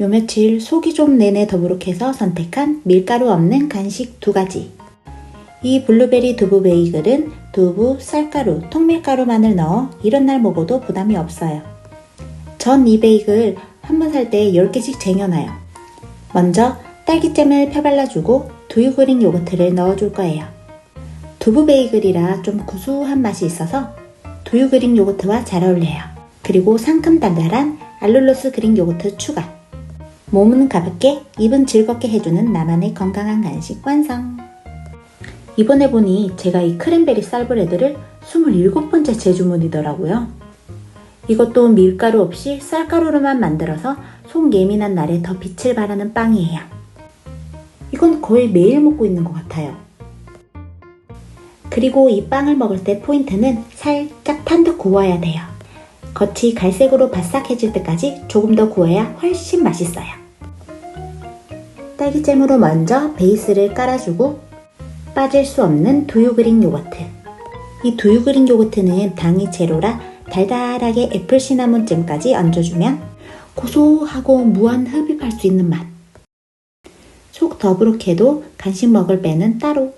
요 며칠 속이 좀 내내 더부룩해서 선택한 밀가루 없는 간식 두 가지. 이 블루베리 두부 베이글은 두부, 쌀가루, 통밀가루 만을 넣어 이런 날 먹어도 부담이 없어요. 전 이 베이글 한 번 살 때 10개씩 쟁여놔요. 먼저 딸기잼을 펴발라주고 두유 그릭 요거트를 넣어줄 거예요. 두부 베이글이라 좀 구수한 맛이 있어서 두유 그릭 요거트와 잘 어울려요. 그리고 상큼 달달한 알룰로스 그릭 요거트 추가. 몸은 가볍게, 입은 즐겁게 해주는 나만의 건강한 간식 완성. 이번에 보니 제가 이 크랜베리 쌀브레드를 27번째 재주문이더라고요. 이것도 밀가루 없이 쌀가루로만 만들어서 속 예민한 날에 더 빛을 발하는 빵이에요. 이건 거의 매일 먹고 있는 것 같아요. 그리고 이 빵을 먹을 때 포인트는 살짝 탄듯 구워야 돼요. 겉이 갈색으로 바싹해질 때까지 조금 더 구워야 훨씬 맛있어요. 딸기잼으로 먼저 베이스를 깔아주고 빠질 수 없는 두유 그릭 요거트. 이 두유 그릭 요거트는 당이 제로라 달달하게 애플 시나몬잼까지 얹어주면 고소하고 무한 흡입할 수 있는 맛. 속 더부룩해도 간식 먹을 빼는 따로.